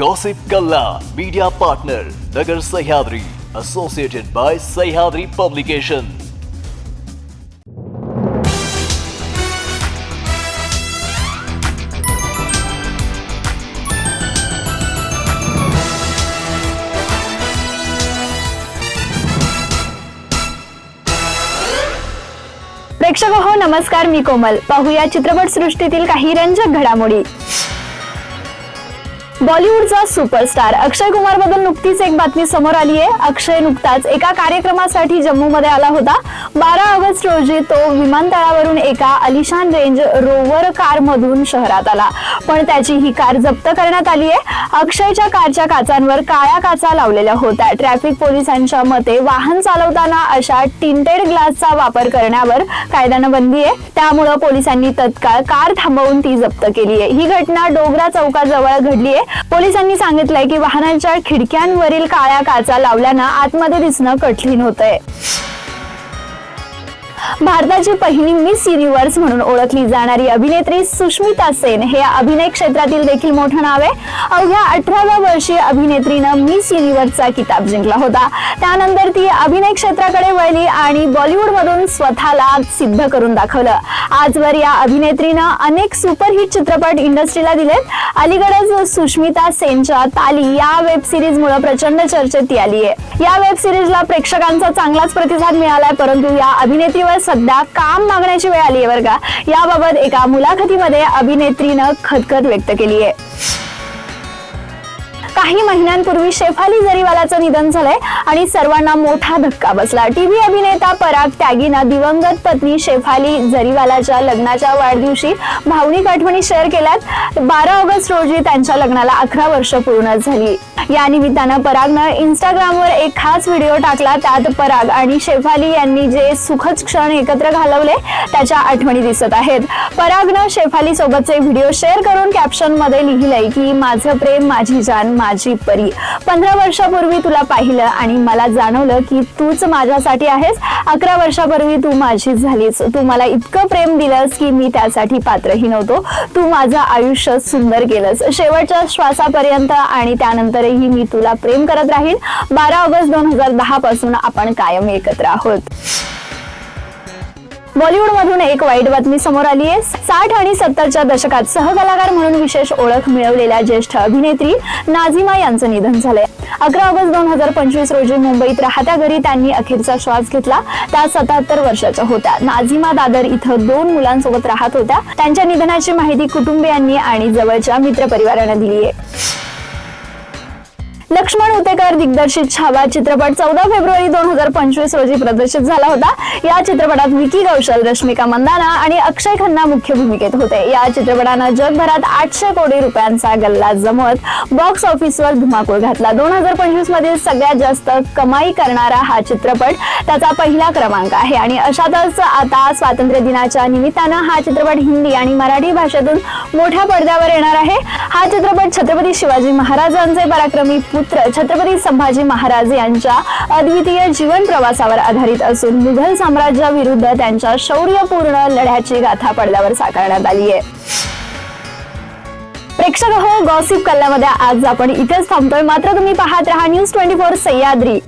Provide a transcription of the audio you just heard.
Gossip Kalla, media partner, Nagar Sahyadri, associated by Sahyadri Publication. प्रेक्षक हो नमस्कार मी कोमल पाहूया चित्रपट सृष्टीतील काही रंजक घडामोडी बॉलिवूडचा सुपरस्टार. अक्षय कुमारबद्दल नुकतीच एक बातमी समोर आली आहे. अक्षय नुकताच एका कार्यक्रमासाठी जम्मू मध्ये आला होता. बारा ऑगस्ट रोजी तो विमानतळावरून एका अलिशान रेंज रोवर कार मधून शहरात आला. पण त्याची ही कार जप्त करण्यात आली आहे. अक्षयच्या कारच्या काचांवर काळ्या काचा लावलेल्या होत्या. ट्रॅफिक पोलिसांच्या मते वाहन चालवताना अशा टिंटेड ग्लासचा वापर करण्यावर कायद्यानं बंदी आहे. त्यामुळं पोलिसांनी तत्काळ कार थांबवून ती जप्त केली आहे. ही घटना डोगरा चौकाजवळ घडली आहे. पोलिसांनी सांगितलंय की वाहनांच्या खिडक्यांवरील काळ्या काचा लावल्यानं आतमध्ये दिसणं कठीण होतंय. भारताची पहिली मिस युनिव्हर्स म्हणून ओळखली जाणारी अभिनेत्री सुष्मिता सेन हे अभिनय क्षेत्रातील देखील मोठं नाव आहे. अवघ्या अठराव्या वर्षी अभिनेत्रीनं मिस युनिव्हर्सचा किताब जिंकला होता. त्यानंतर ती अभिनय क्षेत्राकडे वळली आणि बॉलिवूडमधून स्वतःला सिद्ध करून दाखवलं. आजवर या अभिनेत्रीनं अनेक सुपरहिट चित्रपट इंडस्ट्रीला दिलेत. अलीकडेच सुष्मिता सेनच्या ताली या वेब सिरीज मुळे प्रचंड चर्चेत ती आली आहे या वेब सिरीजला प्रेक्षकांचा चांगलाच प्रतिसाद मिळालाय परंतु या अभिनेत्रीवर सध्या काम मागण्याची वेळ आली आहे बरं का? याबाबत एका मुलाखतीमध्ये अभिनेत्रीनं खदखद व्यक्त केली आहे काही महिन्यांपूर्वी शेफाली जरीवालाचं निधन झालंय आणि सर्वांना मोठा धक्का बसला. टीव्ही अभिनेता पराग त्यागीनं दिवंगत पत्नी शेफाली जरीवालाच्या लग्नाच्या वाढदिवशी भावनिक आठवणी शेअर केल्यात. बारा ऑगस्ट रोजी त्यांच्या लग्नाला अकरा वर्ष पूर्ण झाली. या निमित्तानं परागनं इंस्टाग्रामवर एक खास व्हिडिओ टाकला. त्यात पराग आणि शेफाली यांनी जे सुखद क्षण एकत्र घालवले त्याच्या आठवणी दिसत आहेत. परागनं शेफाली सोबतचे व्हिडिओ शेअर करून कॅप्शनमध्ये लिहिलंय की माझं प्रेम माझी जान माझी परी. पंधरा वर्षापूर्वी तुला पाहिलं आणि मला जाणवलं की तूच माझ्यासाठी आहेस. अकरा वर्षापूर्वी तू माझी झालीस. तू मला इतकं प्रेम दिलंस की मी त्यासाठी पात्रही नव्हतो. तू माझं आयुष्य सुंदर केलंस. शेवटच्या श्वासापर्यंत आणि त्यानंतरही मी तुला प्रेम करत राहीन. बारा ऑगस्ट दोन हजार दहा पासून आपण कायम एकत्र आहोत. बॉलिवूड मधून एक वाईट बातमी समोर आली आहे. साठ आणि सत्तरच्या दशकात सहकलाकार म्हणून विशेष ओळख मिळवलेल्या ज्येष्ठ अभिनेत्री नाझिमा यांचं निधन झालंय. अकरा ऑगस्ट दोन हजार पंचवीस रोजी मुंबईत राहत्या घरी त्यांनी अखेरचा श्वास घेतला. त्या सत्याहत्तर वर्षाच्या होत्या. नाझिमा दादर इथं दोन मुलांसोबत राहत होत्या. त्यांच्या निधनाची माहिती कुटुंबियांनी आणि जवळच्या मित्रपरिवारानं दिली आहे. लक्ष्मण उतेकर दिग्दर्शित छावा चित्रपट चौदा फेब्रुवारी दोन हजार पंचवीस रोजी प्रदर्शित झाला होता. या चित्रपटात विकी कौशल रश्मिका मंदाना आणि अक्षय खन्ना मुख्य भूमिकेत होते. या चित्रपटानं जगभरात आठशे कोटी रुपयांचा गल्ला जमवत बॉक्स ऑफिसवर धुमाकूळ घातला. दोन हजार पंचवीस मधील सगळ्यात जास्त कमाई करणारा हा चित्रपट त्याचा पहिला क्रमांक आहे. आणि अशातच आता स्वातंत्र्य दिनाच्या निमित्तानं हा चित्रपट हिंदी आणि मराठी भाषेतून मोठ्या पडद्यावर येणार आहे. हा चित्रपट छत्रपती शिवाजी महाराजांचे पराक्रमी पुत्र छत्रपती संभाजी महाराज यांच्या अद्वितीय जीवन प्रवासावर आधारित असून मुघल साम्राज्याविरुद्ध त्यांच्या शौर्यपूर्ण लढ्याची गाथा पडद्यावर साकारण्यात आली आहे. प्रेक्षक हो गॉसिप कल्ल्यामध्ये आज आपण इथेच थांबतोय. मात्र तुम्ही पाहत राहा न्यूज ट्वेंटी फोर सह्याद्री.